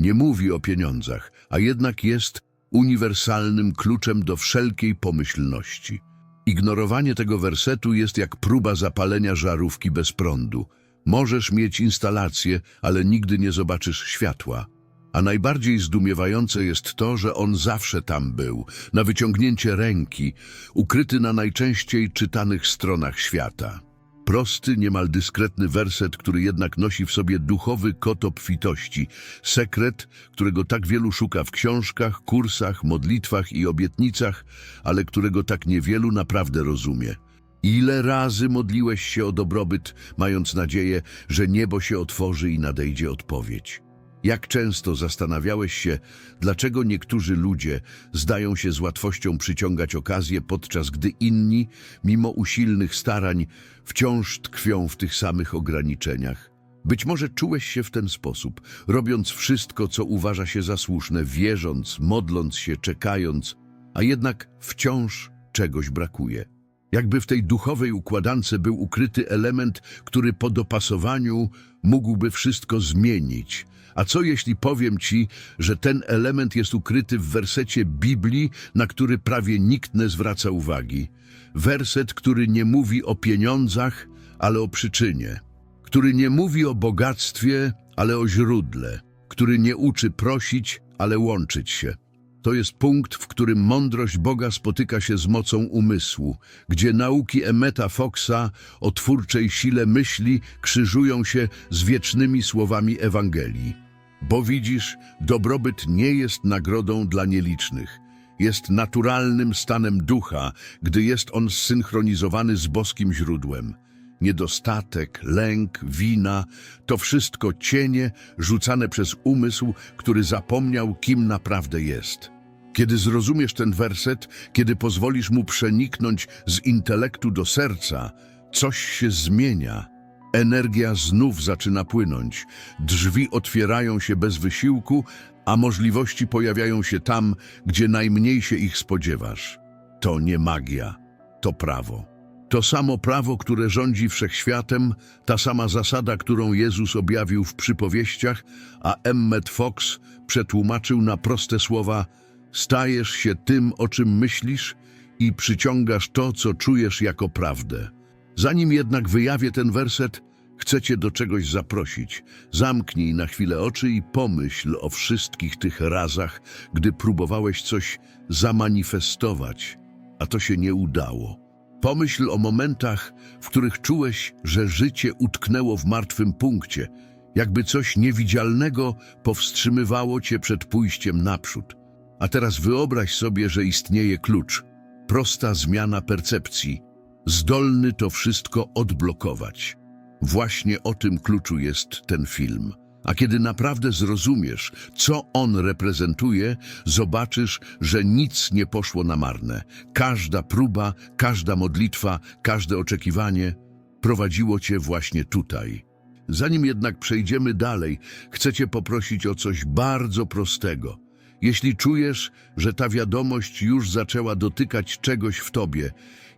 Nie mówi o pieniądzach, a jednak jest uniwersalnym kluczem do wszelkiej pomyślności. Ignorowanie tego wersetu jest jak próba zapalenia żarówki bez prądu. Możesz mieć instalację, ale nigdy nie zobaczysz światła. A najbardziej zdumiewające jest to, że on zawsze tam był, na wyciągnięcie ręki, ukryty na najczęściej czytanych stronach świata. Prosty, niemal dyskretny werset, który jednak nosi w sobie duchowy kod obfitości, sekret, którego tak wielu szuka w książkach, kursach, modlitwach i obietnicach, ale którego tak niewielu naprawdę rozumie. Ile razy modliłeś się o dobrobyt, mając nadzieję, że niebo się otworzy i nadejdzie odpowiedź? Jak często zastanawiałeś się, dlaczego niektórzy ludzie zdają się z łatwością przyciągać okazje, podczas gdy inni, mimo usilnych starań, wciąż tkwią w tych samych ograniczeniach? Być może czułeś się w ten sposób, robiąc wszystko, co uważa się za słuszne, wierząc, modląc się, czekając, a jednak wciąż czegoś brakuje. Jakby w tej duchowej układance był ukryty element, który po dopasowaniu mógłby wszystko zmienić. A co jeśli powiem ci, że ten element jest ukryty w wersecie Biblii, na który prawie nikt nie zwraca uwagi? Werset, który nie mówi o pieniądzach, ale o przyczynie. Który nie mówi o bogactwie, ale o źródle. Który nie uczy prosić, ale łączyć się. To jest punkt, w którym mądrość Boga spotyka się z mocą umysłu, gdzie nauki Emeta Foxa o twórczej sile myśli krzyżują się z wiecznymi słowami Ewangelii. Bo widzisz, dobrobyt nie jest nagrodą dla nielicznych. Jest naturalnym stanem ducha, gdy jest on zsynchronizowany z boskim źródłem. Niedostatek, lęk, wina to wszystko cienie rzucane przez umysł, który zapomniał, kim naprawdę jest. Kiedy zrozumiesz ten werset, kiedy pozwolisz mu przeniknąć z intelektu do serca, coś się zmienia. Energia znów zaczyna płynąć, drzwi otwierają się bez wysiłku, a możliwości pojawiają się tam, gdzie najmniej się ich spodziewasz. To nie magia, to prawo. To samo prawo, które rządzi wszechświatem, ta sama zasada, którą Jezus objawił w przypowieściach, a Emmet Fox przetłumaczył na proste słowa Stajesz się tym, o czym myślisz i przyciągasz to, co czujesz jako prawdę. Zanim jednak wyjawię ten werset, chcę cię do czegoś zaprosić. Zamknij na chwilę oczy i pomyśl o wszystkich tych razach, gdy próbowałeś coś zamanifestować, a to się nie udało. Pomyśl o momentach, w których czułeś, że życie utknęło w martwym punkcie, jakby coś niewidzialnego powstrzymywało cię przed pójściem naprzód. A teraz wyobraź sobie, że istnieje klucz, prosta zmiana percepcji, zdolny to wszystko odblokować. Właśnie o tym kluczu jest ten film. A kiedy naprawdę zrozumiesz, co on reprezentuje, zobaczysz, że nic nie poszło na marne. Każda próba, każda modlitwa, każde oczekiwanie prowadziło cię właśnie tutaj. Zanim jednak przejdziemy dalej, chcę cię poprosić o coś bardzo prostego. Jeśli czujesz, że ta wiadomość już zaczęła dotykać czegoś w tobie,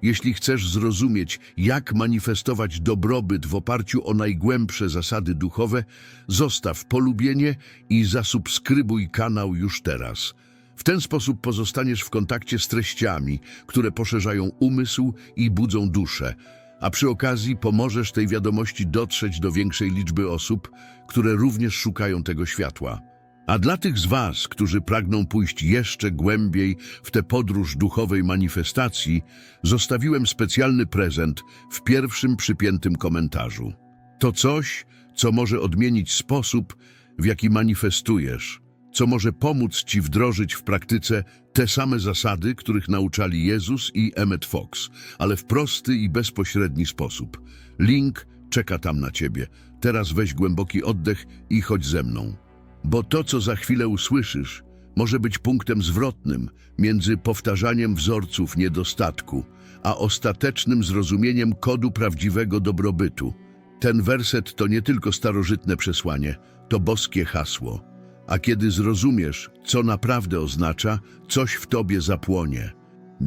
jeśli chcesz zrozumieć, jak manifestować dobrobyt w oparciu o najgłębsze zasady duchowe, zostaw polubienie i zasubskrybuj kanał już teraz. W ten sposób pozostaniesz w kontakcie z treściami, które poszerzają umysł i budzą duszę, a przy okazji pomożesz tej wiadomości dotrzeć do większej liczby osób, które również szukają tego światła. A dla tych z Was, którzy pragną pójść jeszcze głębiej w tę podróż duchowej manifestacji, zostawiłem specjalny prezent w pierwszym przypiętym komentarzu. To coś, co może odmienić sposób, w jaki manifestujesz, co może pomóc Ci wdrożyć w praktyce te same zasady, których nauczali Jezus i Emmet Fox, ale w prosty i bezpośredni sposób. Link czeka tam na Ciebie. Teraz weź głęboki oddech i chodź ze mną. Bo to, co za chwilę usłyszysz, może być punktem zwrotnym między powtarzaniem wzorców niedostatku, a ostatecznym zrozumieniem kodu prawdziwego dobrobytu. Ten werset to nie tylko starożytne przesłanie, to boskie hasło. A kiedy zrozumiesz, co naprawdę oznacza, coś w tobie zapłonie.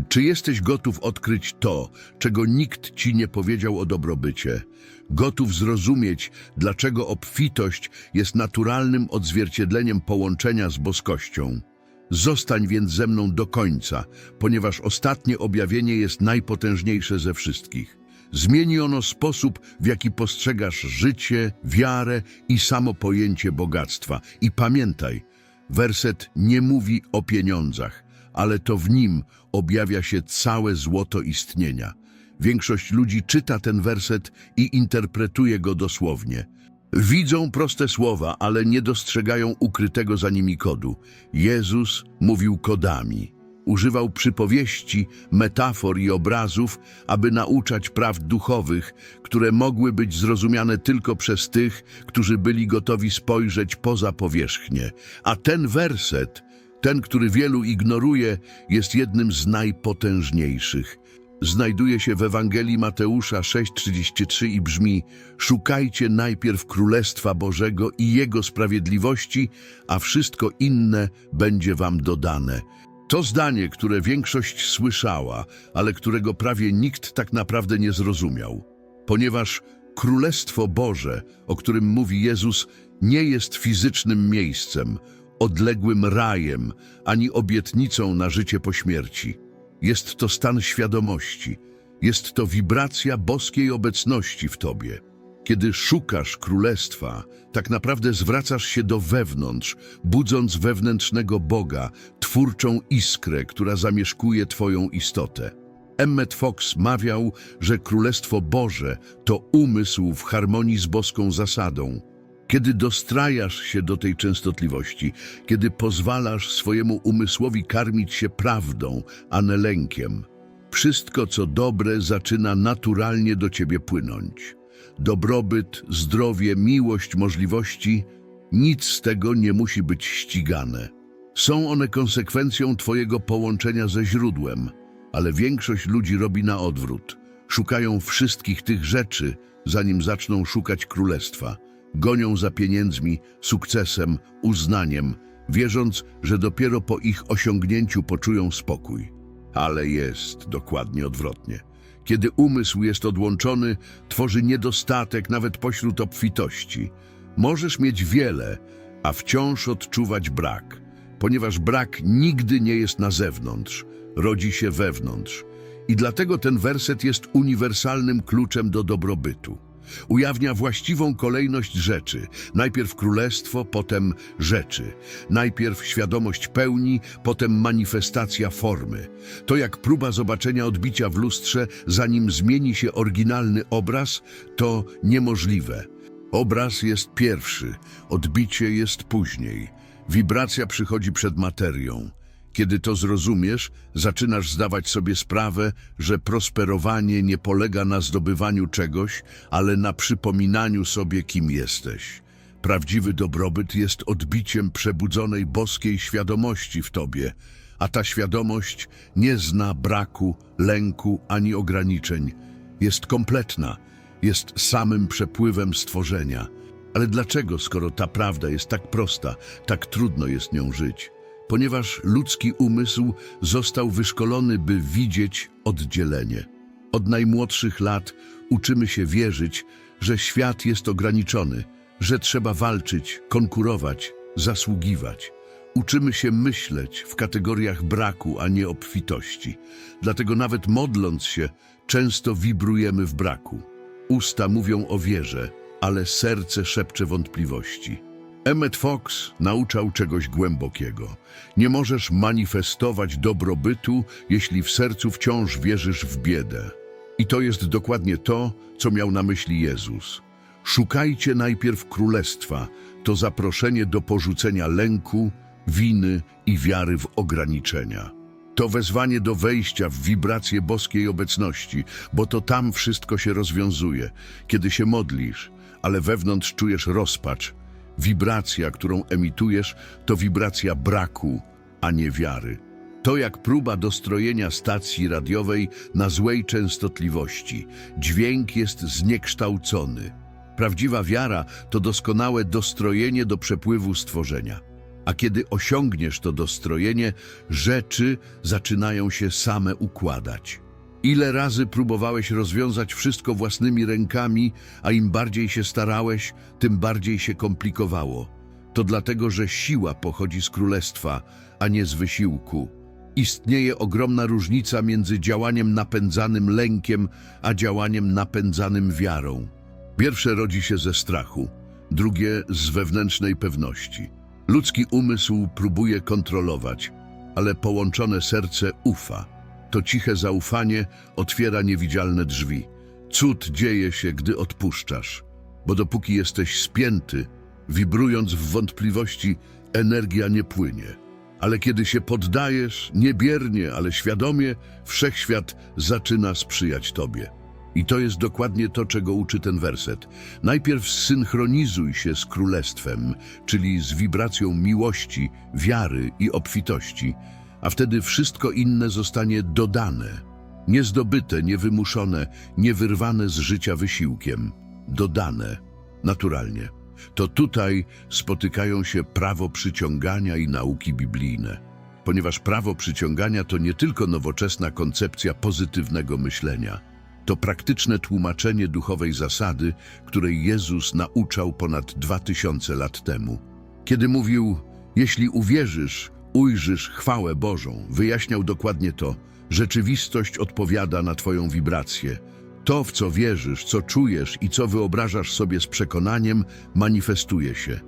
Czy jesteś gotów odkryć to, czego nikt ci nie powiedział o dobrobycie? Gotów zrozumieć, dlaczego obfitość jest naturalnym odzwierciedleniem połączenia z boskością? Zostań więc ze mną do końca, ponieważ ostatnie objawienie jest najpotężniejsze ze wszystkich. Zmieni ono sposób, w jaki postrzegasz życie, wiarę i samo pojęcie bogactwa. I pamiętaj, werset nie mówi o pieniądzach, ale to w nim objawia się całe złoto istnienia. Większość ludzi czyta ten werset i interpretuje go dosłownie. Widzą proste słowa, ale nie dostrzegają ukrytego za nimi kodu. Jezus mówił kodami. Używał przypowieści, metafor i obrazów, aby nauczać praw duchowych, które mogły być zrozumiane tylko przez tych, którzy byli gotowi spojrzeć poza powierzchnię. A ten werset, ten, który wielu ignoruje, jest jednym z najpotężniejszych. Znajduje się w Ewangelii Mateusza 6,33 i brzmi Szukajcie najpierw Królestwa Bożego i Jego sprawiedliwości, a wszystko inne będzie wam dodane. To zdanie, które większość słyszała, ale którego prawie nikt tak naprawdę nie zrozumiał. Ponieważ Królestwo Boże, o którym mówi Jezus, nie jest fizycznym miejscem, odległym rajem, ani obietnicą na życie po śmierci. Jest to stan świadomości, jest to wibracja boskiej obecności w tobie. Kiedy szukasz królestwa, tak naprawdę zwracasz się do wewnątrz, budząc wewnętrznego Boga, twórczą iskrę, która zamieszkuje twoją istotę. Emmet Fox mawiał, że Królestwo Boże to umysł w harmonii z boską zasadą. Kiedy dostrajasz się do tej częstotliwości, kiedy pozwalasz swojemu umysłowi karmić się prawdą, a nie lękiem, wszystko co dobre zaczyna naturalnie do ciebie płynąć. Dobrobyt, zdrowie, miłość, możliwości, nic z tego nie musi być ścigane. Są one konsekwencją twojego połączenia ze źródłem, ale większość ludzi robi na odwrót. Szukają wszystkich tych rzeczy, zanim zaczną szukać królestwa. Gonią za pieniędzmi, sukcesem, uznaniem, wierząc, że dopiero po ich osiągnięciu poczują spokój. Ale jest dokładnie odwrotnie. Kiedy umysł jest odłączony, tworzy niedostatek nawet pośród obfitości. Możesz mieć wiele, a wciąż odczuwać brak, ponieważ brak nigdy nie jest na zewnątrz, rodzi się wewnątrz. I dlatego ten werset jest uniwersalnym kluczem do dobrobytu. Ujawnia właściwą kolejność rzeczy. Najpierw królestwo, potem rzeczy. Najpierw świadomość pełni, potem manifestacja formy. To jak próba zobaczenia odbicia w lustrze, zanim zmieni się oryginalny obraz, to niemożliwe. Obraz jest pierwszy, odbicie jest później. Wibracja przychodzi przed materią. Kiedy to zrozumiesz, zaczynasz zdawać sobie sprawę, że prosperowanie nie polega na zdobywaniu czegoś, ale na przypominaniu sobie, kim jesteś. Prawdziwy dobrobyt jest odbiciem przebudzonej boskiej świadomości w tobie, a ta świadomość nie zna braku, lęku ani ograniczeń. Jest kompletna, jest samym przepływem stworzenia. Ale dlaczego, skoro ta prawda jest tak prosta, tak trudno jest nią żyć? Ponieważ ludzki umysł został wyszkolony, by widzieć oddzielenie. Od najmłodszych lat uczymy się wierzyć, że świat jest ograniczony, że trzeba walczyć, konkurować, zasługiwać. Uczymy się myśleć w kategoriach braku, a nie obfitości. Dlatego nawet modląc się, często wibrujemy w braku. Usta mówią o wierze, ale serce szepcze wątpliwości. Emmet Fox nauczał czegoś głębokiego. Nie możesz manifestować dobrobytu, jeśli w sercu wciąż wierzysz w biedę. I to jest dokładnie to, co miał na myśli Jezus. Szukajcie najpierw królestwa, to zaproszenie do porzucenia lęku, winy i wiary w ograniczenia. To wezwanie do wejścia w wibrację boskiej obecności, bo to tam wszystko się rozwiązuje. Kiedy się modlisz, ale wewnątrz czujesz rozpacz, Wibracja, którą emitujesz, to wibracja braku, a nie wiary. To jak próba dostrojenia stacji radiowej na złej częstotliwości. Dźwięk jest zniekształcony. Prawdziwa wiara to doskonałe dostrojenie do przepływu stworzenia. A kiedy osiągniesz to dostrojenie, rzeczy zaczynają się same układać. Ile razy próbowałeś rozwiązać wszystko własnymi rękami, a im bardziej się starałeś, tym bardziej się komplikowało. To dlatego, że siła pochodzi z królestwa, a nie z wysiłku. Istnieje ogromna różnica między działaniem napędzanym lękiem, a działaniem napędzanym wiarą. Pierwsze rodzi się ze strachu, drugie z wewnętrznej pewności. Ludzki umysł próbuje kontrolować, ale połączone serce ufa. To ciche zaufanie otwiera niewidzialne drzwi. Cud dzieje się, gdy odpuszczasz, bo dopóki jesteś spięty, wibrując w wątpliwości, energia nie płynie. Ale kiedy się poddajesz, niebiernie, ale świadomie, wszechświat zaczyna sprzyjać tobie. I to jest dokładnie to, czego uczy ten werset. Najpierw synchronizuj się z królestwem, czyli z wibracją miłości, wiary i obfitości, a wtedy wszystko inne zostanie dodane. Nie zdobyte, nie wymuszone, nie wyrwane z życia wysiłkiem. Dodane, naturalnie. To tutaj spotykają się prawo przyciągania i nauki biblijne. Ponieważ prawo przyciągania to nie tylko nowoczesna koncepcja pozytywnego myślenia, to praktyczne tłumaczenie duchowej zasady, której Jezus nauczał ponad dwa tysiące lat temu. Kiedy mówił, jeśli uwierzysz, ujrzysz chwałę Bożą, wyjaśniał dokładnie to. Rzeczywistość odpowiada na Twoją wibrację. To, w co wierzysz, co czujesz i co wyobrażasz sobie z przekonaniem, manifestuje się.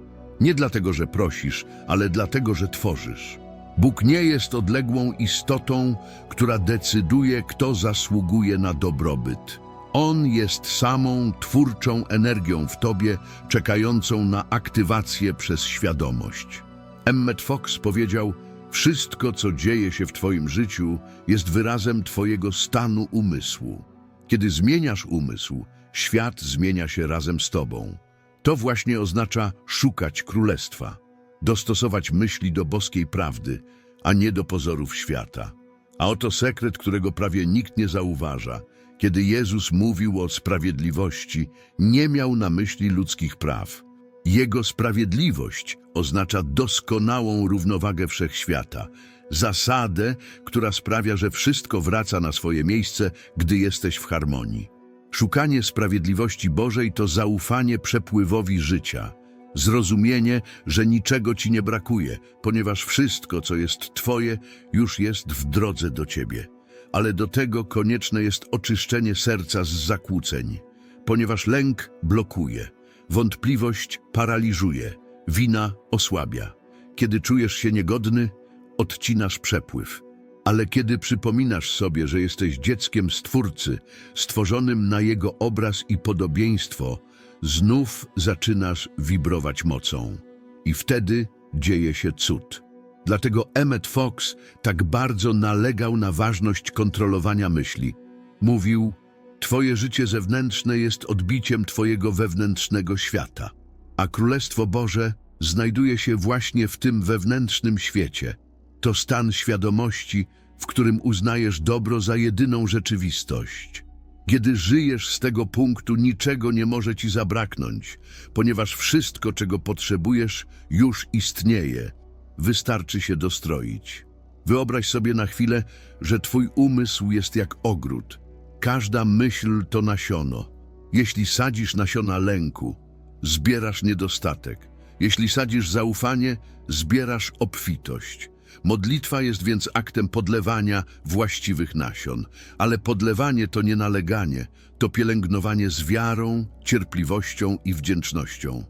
Nie dlatego, że prosisz, ale dlatego, że tworzysz. Bóg nie jest odległą istotą, która decyduje, kto zasługuje na dobrobyt. On jest samą twórczą energią w tobie, czekającą na aktywację przez świadomość. Emmet Fox powiedział: Wszystko, co dzieje się w Twoim życiu, jest wyrazem Twojego stanu umysłu. Kiedy zmieniasz umysł, świat zmienia się razem z Tobą. To właśnie oznacza szukać królestwa, dostosować myśli do boskiej prawdy, a nie do pozorów świata. A oto sekret, którego prawie nikt nie zauważa. Kiedy Jezus mówił o sprawiedliwości, nie miał na myśli ludzkich praw. Jego sprawiedliwość oznacza doskonałą równowagę wszechświata, zasadę, która sprawia, że wszystko wraca na swoje miejsce, gdy jesteś w harmonii. Szukanie sprawiedliwości Bożej to zaufanie przepływowi życia, zrozumienie, że niczego ci nie brakuje, ponieważ wszystko, co jest Twoje, już jest w drodze do Ciebie. Ale do tego konieczne jest oczyszczenie serca z zakłóceń, ponieważ lęk blokuje. Wątpliwość paraliżuje, wina osłabia. Kiedy czujesz się niegodny, odcinasz przepływ. Ale kiedy przypominasz sobie, że jesteś dzieckiem Stwórcy, stworzonym na Jego obraz i podobieństwo, znów zaczynasz wibrować mocą. I wtedy dzieje się cud. Dlatego Emmet Fox tak bardzo nalegał na ważność kontrolowania myśli. Mówił, Twoje życie zewnętrzne jest odbiciem Twojego wewnętrznego świata, a Królestwo Boże znajduje się właśnie w tym wewnętrznym świecie. To stan świadomości, w którym uznajesz dobro za jedyną rzeczywistość. Kiedy żyjesz z tego punktu, niczego nie może ci zabraknąć, ponieważ wszystko, czego potrzebujesz, już istnieje. Wystarczy się dostroić. Wyobraź sobie na chwilę, że twój umysł jest jak ogród. Każda myśl to nasiono. Jeśli sadzisz nasiona lęku, zbierasz niedostatek. Jeśli sadzisz zaufanie, zbierasz obfitość. Modlitwa jest więc aktem podlewania właściwych nasion, ale podlewanie to nie naleganie, to pielęgnowanie z wiarą, cierpliwością i wdzięcznością.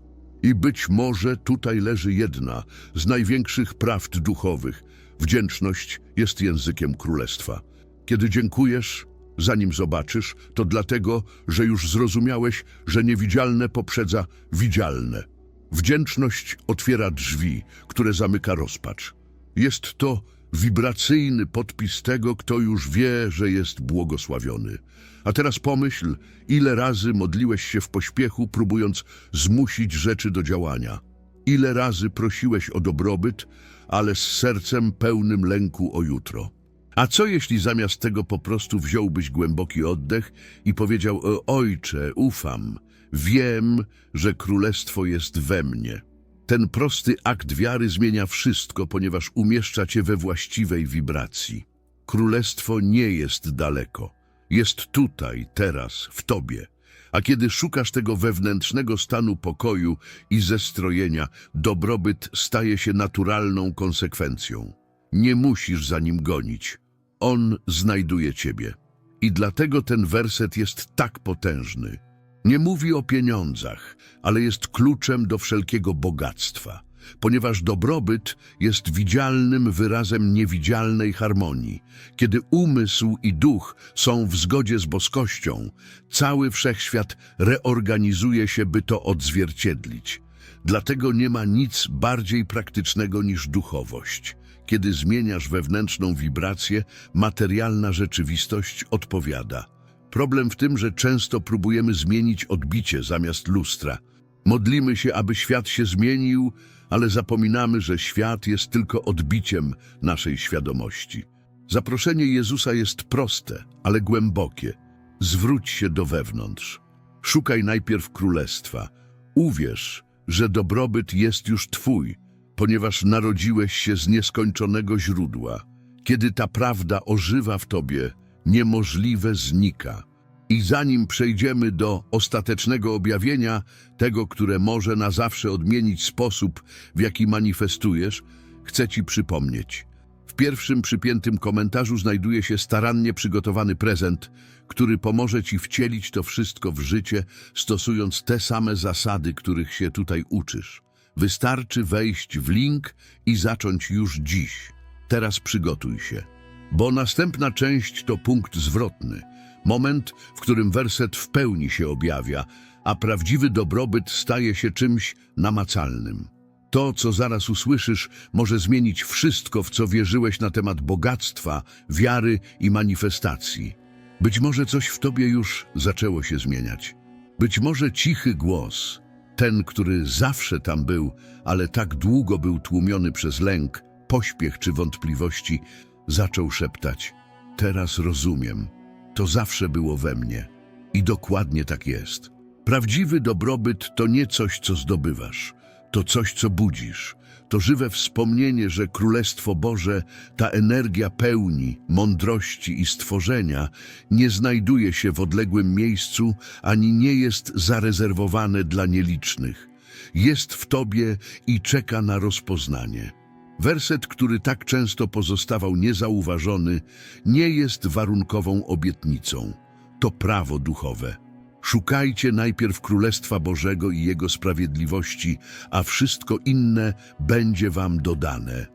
I być może tutaj leży jedna z największych prawd duchowych. Wdzięczność jest językiem królestwa. Kiedy dziękujesz, zanim zobaczysz, to dlatego, że już zrozumiałeś, że niewidzialne poprzedza widzialne. Wdzięczność otwiera drzwi, które zamyka rozpacz. Jest to wibracyjny podpis tego, kto już wie, że jest błogosławiony. A teraz pomyśl, ile razy modliłeś się w pośpiechu, próbując zmusić rzeczy do działania. Ile razy prosiłeś o dobrobyt, ale z sercem pełnym lęku o jutro. A co jeśli zamiast tego po prostu wziąłbyś głęboki oddech i powiedział: "O, Ojcze, ufam, wiem, że królestwo jest we mnie. Ten prosty akt wiary zmienia wszystko, ponieważ umieszcza cię we właściwej wibracji. Królestwo nie jest daleko. Jest tutaj, teraz, w tobie. A kiedy szukasz tego wewnętrznego stanu pokoju i zestrojenia, dobrobyt staje się naturalną konsekwencją. Nie musisz za nim gonić. On znajduje ciebie. I dlatego ten werset jest tak potężny. Nie mówi o pieniądzach, ale jest kluczem do wszelkiego bogactwa, ponieważ dobrobyt jest widzialnym wyrazem niewidzialnej harmonii. Kiedy umysł i duch są w zgodzie z boskością, cały wszechświat reorganizuje się, by to odzwierciedlić. Dlatego nie ma nic bardziej praktycznego niż duchowość. Kiedy zmieniasz wewnętrzną wibrację, materialna rzeczywistość odpowiada. Problem w tym, że często próbujemy zmienić odbicie zamiast lustra. Modlimy się, aby świat się zmienił, ale zapominamy, że świat jest tylko odbiciem naszej świadomości. Zaproszenie Jezusa jest proste, ale głębokie. Zwróć się do wewnątrz. Szukaj najpierw królestwa. Uwierz, że dobrobyt jest już Twój, ponieważ narodziłeś się z nieskończonego źródła. Kiedy ta prawda ożywa w Tobie, niemożliwe znika. I zanim przejdziemy do ostatecznego objawienia, tego, które może na zawsze odmienić sposób, w jaki manifestujesz, chcę Ci przypomnieć. W pierwszym przypiętym komentarzu znajduje się starannie przygotowany prezent, który pomoże Ci wcielić to wszystko w życie, stosując te same zasady, których się tutaj uczysz. Wystarczy wejść w link i zacząć już dziś. Teraz przygotuj się, bo następna część to punkt zwrotny, moment, w którym werset w pełni się objawia, a prawdziwy dobrobyt staje się czymś namacalnym. To, co zaraz usłyszysz, może zmienić wszystko, w co wierzyłeś na temat bogactwa, wiary i manifestacji. Być może coś w tobie już zaczęło się zmieniać. Być może cichy głos, ten, który zawsze tam był, ale tak długo był tłumiony przez lęk, pośpiech czy wątpliwości, zaczął szeptać: Teraz rozumiem, to zawsze było we mnie. I dokładnie tak jest. Prawdziwy dobrobyt to nie coś, co zdobywasz, to coś, co budzisz. To żywe wspomnienie, że Królestwo Boże, ta energia pełni, mądrości i stworzenia, nie znajduje się w odległym miejscu ani nie jest zarezerwowane dla nielicznych. Jest w Tobie i czeka na rozpoznanie. Werset, który tak często pozostawał niezauważony, nie jest warunkową obietnicą. To prawo duchowe. Szukajcie najpierw Królestwa Bożego i Jego sprawiedliwości, a wszystko inne będzie wam dodane.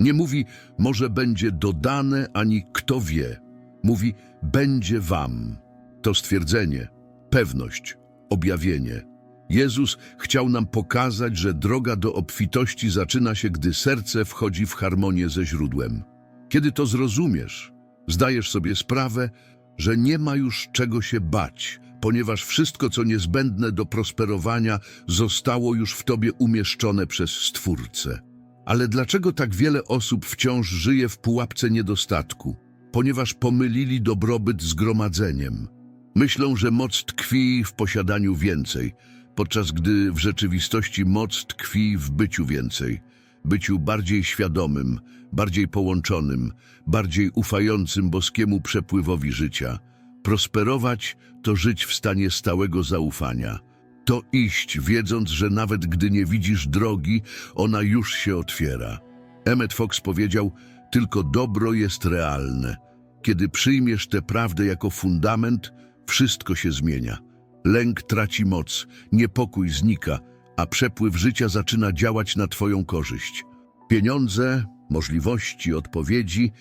Nie mówi, może będzie dodane, ani kto wie. Mówi, będzie wam. To stwierdzenie, pewność, objawienie. Jezus chciał nam pokazać, że droga do obfitości zaczyna się, gdy serce wchodzi w harmonię ze źródłem. Kiedy to zrozumiesz, zdajesz sobie sprawę, że nie ma już czego się bać, ponieważ wszystko, co niezbędne do prosperowania, zostało już w tobie umieszczone przez Stwórcę. Ale dlaczego tak wiele osób wciąż żyje w pułapce niedostatku? Ponieważ pomylili dobrobyt z gromadzeniem. Myślą, że moc tkwi w posiadaniu więcej, podczas gdy w rzeczywistości moc tkwi w byciu więcej, byciu bardziej świadomym, bardziej połączonym, bardziej ufającym boskiemu przepływowi życia. Prosperować to żyć w stanie stałego zaufania. To iść, wiedząc, że nawet gdy nie widzisz drogi, ona już się otwiera. Emmet Fox powiedział, tylko dobro jest realne. Kiedy przyjmiesz tę prawdę jako fundament, wszystko się zmienia. Lęk traci moc, niepokój znika, a przepływ życia zaczyna działać na Twoją korzyść. Pieniądze, możliwości, odpowiedzi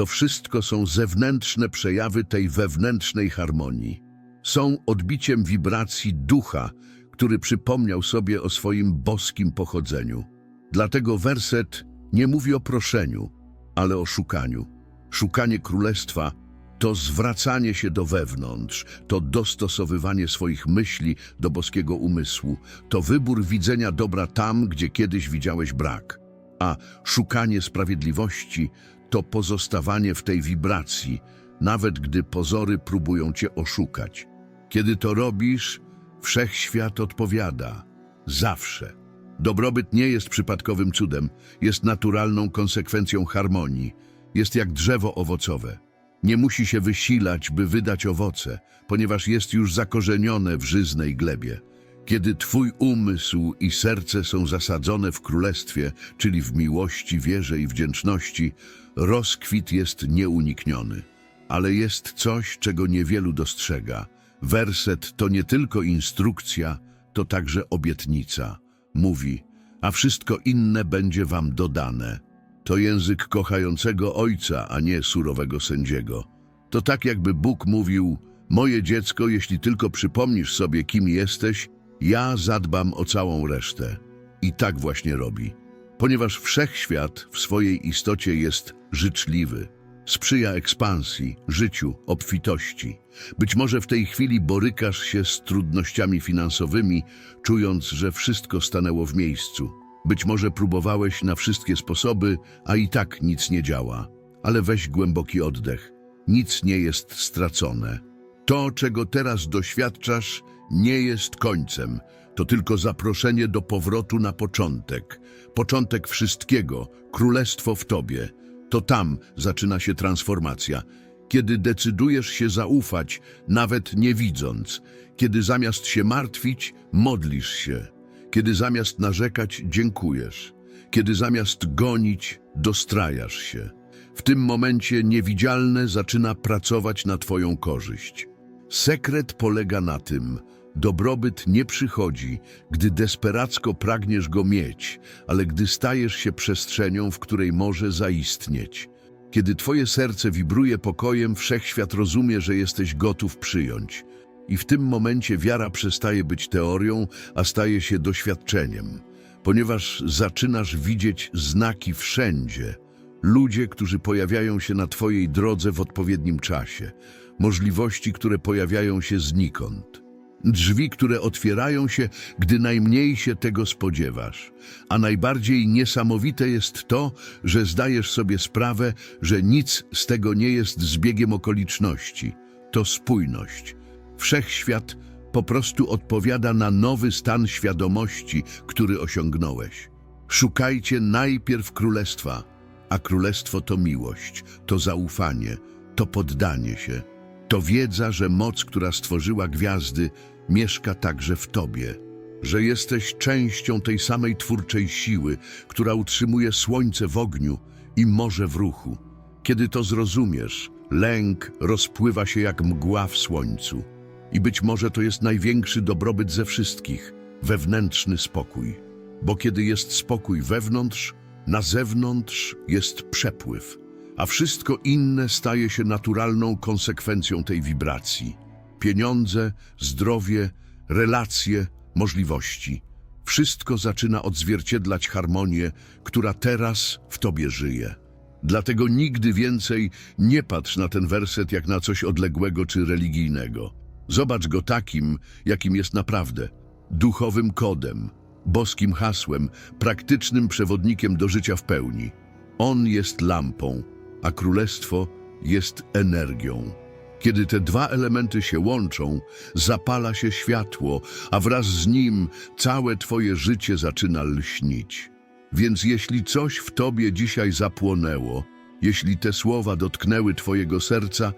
to wszystko są zewnętrzne przejawy tej wewnętrznej harmonii. Są odbiciem wibracji ducha, który przypomniał sobie o swoim boskim pochodzeniu. Dlatego werset nie mówi o proszeniu, ale o szukaniu. Szukanie królestwa to zwracanie się do wewnątrz, to dostosowywanie swoich myśli do boskiego umysłu, to wybór widzenia dobra tam, gdzie kiedyś widziałeś brak. A szukanie sprawiedliwości to pozostawanie w tej wibracji, nawet gdy pozory próbują cię oszukać. Kiedy to robisz, wszechświat odpowiada. Zawsze. Dobrobyt nie jest przypadkowym cudem, jest naturalną konsekwencją harmonii. Jest jak drzewo owocowe. Nie musi się wysilać, by wydać owoce, ponieważ jest już zakorzenione w żyznej glebie. Kiedy Twój umysł i serce są zasadzone w królestwie, czyli w miłości, wierze i wdzięczności, rozkwit jest nieunikniony. Ale jest coś, czego niewielu dostrzega. Werset to nie tylko instrukcja, to także obietnica. Mówi, a wszystko inne będzie wam dodane. To język kochającego ojca, a nie surowego sędziego. To tak jakby Bóg mówił, moje dziecko, jeśli tylko przypomnisz sobie, kim jesteś, ja zadbam o całą resztę. I tak właśnie robi. Ponieważ wszechświat w swojej istocie jest życzliwy, sprzyja ekspansji, życiu, obfitości. Być może w tej chwili borykasz się z trudnościami finansowymi, czując, że wszystko stanęło w miejscu. Być może próbowałeś na wszystkie sposoby, a i tak nic nie działa. Ale weź głęboki oddech. Nic nie jest stracone. To, czego teraz doświadczasz, nie jest końcem. To tylko zaproszenie do powrotu na początek. Początek wszystkiego, królestwo w tobie. To tam zaczyna się transformacja. Kiedy decydujesz się zaufać, nawet nie widząc. Kiedy zamiast się martwić, modlisz się. Kiedy zamiast narzekać, dziękujesz. Kiedy zamiast gonić, dostrajasz się. W tym momencie niewidzialne zaczyna pracować na Twoją korzyść. Sekret polega na tym, dobrobyt nie przychodzi, gdy desperacko pragniesz go mieć, ale gdy stajesz się przestrzenią, w której może zaistnieć. Kiedy Twoje serce wibruje pokojem, wszechświat rozumie, że jesteś gotów przyjąć. I w tym momencie wiara przestaje być teorią, a staje się doświadczeniem, ponieważ zaczynasz widzieć znaki wszędzie. Ludzie, którzy pojawiają się na Twojej drodze w odpowiednim czasie, możliwości, które pojawiają się znikąd, drzwi, które otwierają się, gdy najmniej się tego spodziewasz. A najbardziej niesamowite jest to, że zdajesz sobie sprawę, że nic z tego nie jest zbiegiem okoliczności. To spójność. Wszechświat po prostu odpowiada na nowy stan świadomości, który osiągnąłeś. Szukajcie najpierw królestwa, a królestwo to miłość, to zaufanie, to poddanie się, to wiedza, że moc, która stworzyła gwiazdy, mieszka także w tobie, że jesteś częścią tej samej twórczej siły, która utrzymuje słońce w ogniu i morze w ruchu. Kiedy to zrozumiesz, lęk rozpływa się jak mgła w słońcu. I być może to jest największy dobrobyt ze wszystkich wewnętrzny spokój. Bo kiedy jest spokój wewnątrz, na zewnątrz jest przepływ, a wszystko inne staje się naturalną konsekwencją tej wibracji. Pieniądze, zdrowie, relacje, możliwości. Wszystko zaczyna odzwierciedlać harmonię, która teraz w tobie żyje. Dlatego nigdy więcej nie patrz na ten werset jak na coś odległego czy religijnego. Zobacz go takim, jakim jest naprawdę duchowym kodem, boskim hasłem, praktycznym przewodnikiem do życia w pełni. On jest lampą, a królestwo jest energią. Kiedy te dwa elementy się łączą, zapala się światło, a wraz z nim całe Twoje życie zaczyna lśnić. Więc jeśli coś w Tobie dzisiaj zapłonęło, jeśli te słowa dotknęły Twojego serca,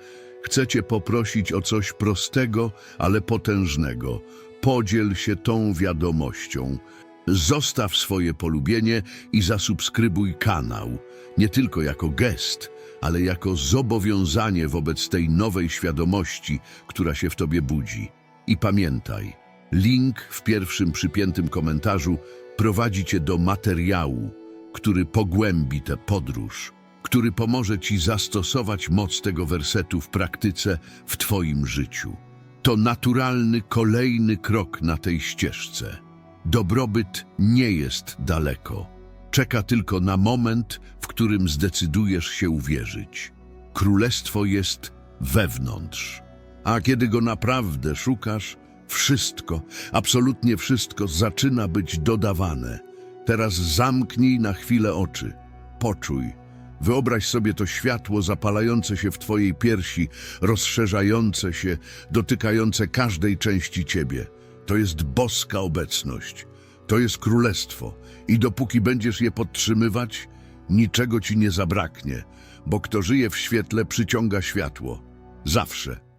chcę Cię poprosić o coś prostego, ale potężnego. Podziel się tą wiadomością. Zostaw swoje polubienie i zasubskrybuj kanał, nie tylko jako gest, ale jako zobowiązanie wobec tej nowej świadomości, która się w Tobie budzi. I pamiętaj, link w pierwszym przypiętym komentarzu prowadzi Cię do materiału, który pogłębi tę podróż, który pomoże Ci zastosować moc tego wersetu w praktyce w Twoim życiu. To naturalny kolejny krok na tej ścieżce. Dobrobyt nie jest daleko. Czeka tylko na moment, w którym zdecydujesz się uwierzyć. Królestwo jest wewnątrz. A kiedy go naprawdę szukasz, wszystko, absolutnie wszystko zaczyna być dodawane. Teraz zamknij na chwilę oczy. Poczuj. Wyobraź sobie to światło zapalające się w Twojej piersi, rozszerzające się, dotykające każdej części Ciebie. To jest boska obecność. To jest królestwo i dopóki będziesz je podtrzymywać, niczego ci nie zabraknie, bo kto żyje w świetle, przyciąga światło. Zawsze.